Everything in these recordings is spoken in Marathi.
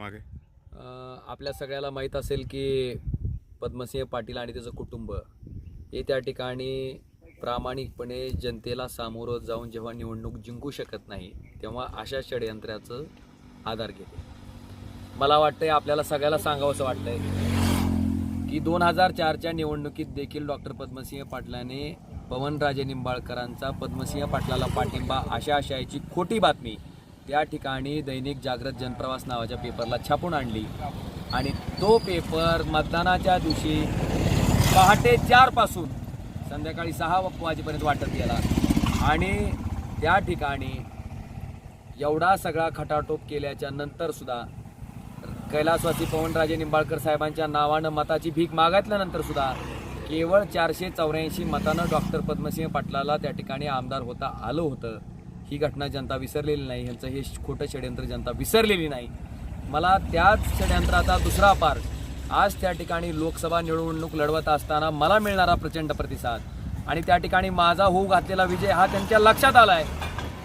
त्याच्यामागे आपल्या सगळ्याला माहीत असेल की पद्मसिंह पाटील आणि त्याचं कुटुंब हे त्या ठिकाणी प्रामाणिकपणे जनतेला सामोरं जाऊन जेव्हा निवडणूक जिंकू शकत नाही तेव्हा अशा षडयंत्राचं आधार घेते. मला वाटतंय आपल्याला सगळ्याला सांगावंसं वाटतंय की दोन हजार चारच्या निवडणुकीत देखील डॉक्टर पद्मसिंह पाटलाने पवनराजे निंबाळकरांचा पद्मसिंह पाटलाला पाठिंबा अशा आशयाची खोटी बातमी त्या ठिकाणी दैनिक जागृत जनप्रवास नावाच्या पेपरला छापून आणली. आणि तो पेपर मतदानाच्या दिवशी पहाटे चारपासून संध्याकाळी सहा वाजेपर्यंत वाटत गेला. आणि त्या ठिकाणी एवढा सगळा खटाटोप केल्याच्या नंतरसुद्धा कैलासवासी पवनराजे निंबाळकर साहेबांच्या नावानं मताची भीक मागितल्यानंतर सुद्धा केवळ चारशे चौऱ्याऐंशी मतानं डॉक्टर पद्मसिंह पाटलाला त्या ठिकाणी आमदार होता आलं होतं. ही घटना जनता विसरलेली नाही ह्यांचं हे खोटं षडयंत्र जनता विसरलेली नाही. मला त्याच षडयंत्राचा दुसरा पार्ट आज त्या ठिकाणी लोकसभा निवडणूक लढवत असताना मला मिळणारा प्रचंड प्रतिसाद. आणि त्या ठिकाणी माझा होऊ घातलेला विजय हा त्यांच्या लक्षात आला आहे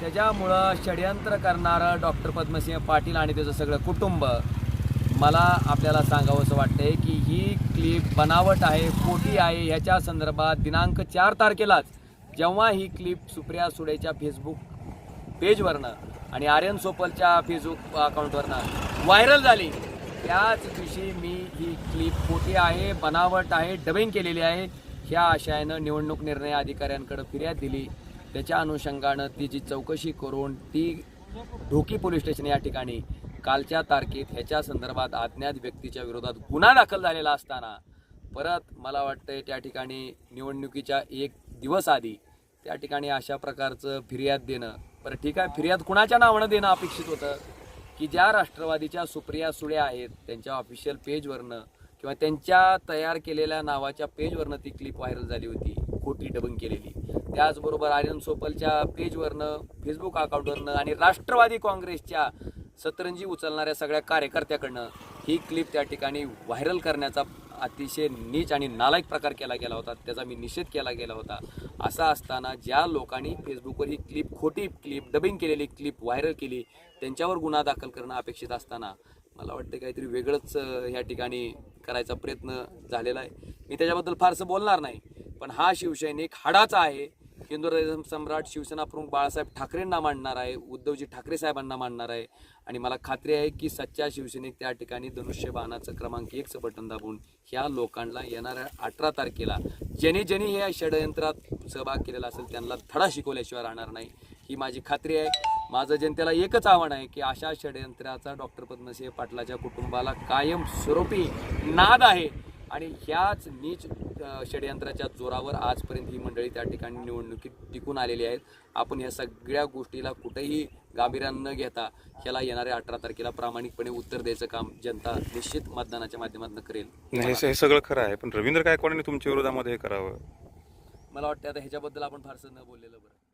त्याच्यामुळं षडयंत्र करणारं डॉक्टर पद्मसिंह पाटील आणि त्याचं सगळं कुटुंब मला आपल्याला सांगावंसं वाटतंय की ही क्लिप बनावट आहे खोटी आहे ह्याच्या संदर्भात दिनांक चार तारखेलाच जेव्हा ही क्लिप सुप्रिया सुडेच्या फेसबुक पेजवरनं आणि आर्यन सोपलच्या फेसबुक अकाउंटवरनं व्हायरल झाली. त्याच दिवशी मी ही क्लिप खोटी आहे बनावट आहे डबिंग केलेली आहे. ह्या आशयानं निवडणूक निर्णय अधिकाऱ्यांकडे फिर्याद दिली. त्याच्या अनुषंगानं तिची चौकशी करून ती ढोकी पोलीस स्टेशन या ठिकाणी कालच्या तारखेत ह्याच्या संदर्भात अज्ञात व्यक्तीच्या विरोधात गुन्हा दाखल झालेला असताना परत मला वाटतंय त्या ठिकाणी निवडणुकीच्या एक दिवस आधी त्या ठिकाणी अशा प्रकारचं फिर्याद देणं बरं ठीक आहे. फिर्याद कुणाच्या नावानं देणं अपेक्षित होतं? की ज्या राष्ट्रवादीच्या सुप्रिया सुळे आहेत त्यांच्या ऑफिशियल पेजवरनं किंवा त्यांच्या तयार केलेल्या नावाच्या पेजवरनं ती क्लिप व्हायरल झाली होती खोटी डबंग केलेली. त्याचबरोबर आर्यन सोपलच्या पेजवरनं फेसबुक अकाउंटवरनं आणि राष्ट्रवादी काँग्रेसच्या सतरंजी उचलणाऱ्या सगळ्या कार्यकर्त्याकडनं ही क्लिप त्या ठिकाणी व्हायरल करण्याचा अतिशय नीच आणि नालायक प्रकार केला गेला होता. त्याचा मी निषेध केला गेला होता. असा असताना ज्या लोकांनी फेसबुकवर ही क्लिप खोटी क्लिप डबिंग केलेली क्लिप व्हायरल केली त्यांच्यावर गुन्हा दाखल करणं अपेक्षित असताना मला वाटतं काहीतरी वेगळंच ह्या ठिकाणी करायचा प्रयत्न झालेला आहे. मी त्याच्याबद्दल फारसं बोलणार नाही पण हा शिवसैनिक हाडाचा आहे. हिंदू हृदय सम्राट शिवसेना प्रमुख बाळासाहेब ठाकरेंना मांडणार आहे उद्धवजी ठाकरे साहेबांना मांडणार आहे. आणि मला खात्री आहे की सच्चा शिवसैनिक त्या ठिकाणी धनुष्यबाणाचं क्रमांक एकचं बटन दाबून ह्या लोकांना येणाऱ्या अठरा तारखेला ज्याने ज्याने ह्या षडयंत्रात सहभाग केलेला असेल त्यांना धडा शिकवल्याशिवाय राहणार नाही. ही माझी खात्री आहे. माझं जनतेला एकच आव्हान आहे की अशा षडयंत्राचा डॉक्टर पद्मसिंह पाटलाच्या कुटुंबाला कायम स्वरूपी नाद आहे. आणि ह्याच नीच षडयंत्राच्या जोरावर आजपर्यंत ही मंडळी त्या ठिकाणी निवडणुकीत टिकून आलेली आहेत. आपण ह्या सगळ्या गोष्टीला कुठेही गांभीर्यानं न घेता ह्याला येणाऱ्या अठरा तारखेला प्रामाणिकपणे उत्तर द्यायचं काम जनता निश्चित मतदानाच्या माध्यमातून करेल. हे- हे सगळं खरं आहे. पण रवींद्र गायकवाडांनी तुमच्या विरोधामध्ये हे करावं. मला वाटतं आता ह्याच्याबद्दल आपण फारसं न बोललेलं बरं.